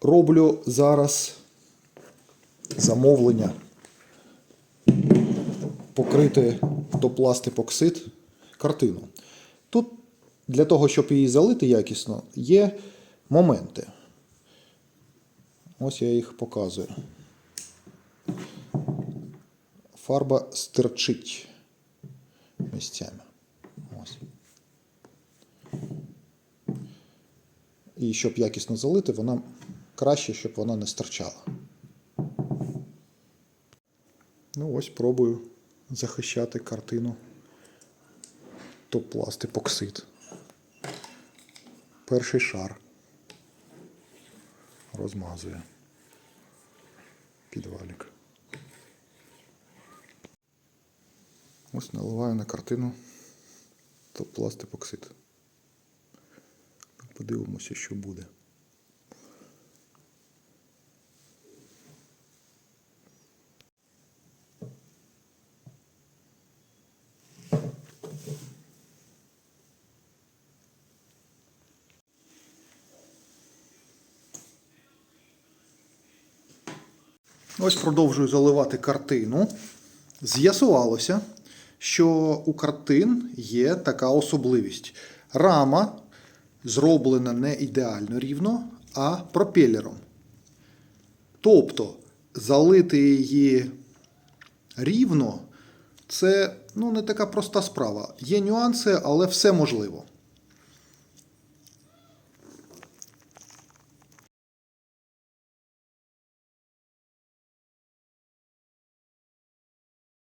роблю зараз замовлення покрити топласт епоксид картину. Тут для того, щоб її залити якісно, є моменти. Ось я їх показую. Фарба стирчить місцями. Ось. І щоб якісно залити, вона краще, щоб вона не стирчала. Ну, ось пробую захищати картину топласт епоксид. Перший шар. Розмазує. Підвалік. Ось наливаю на картину топласт епоксид. Подивимося, що буде. Ось продовжую заливати картину. З'ясувалося, що у картин є така особливість. Рама зроблена не ідеально рівно, а пропелером. Тобто залити її рівно це ну, не така проста справа. Є нюанси, але все можливо.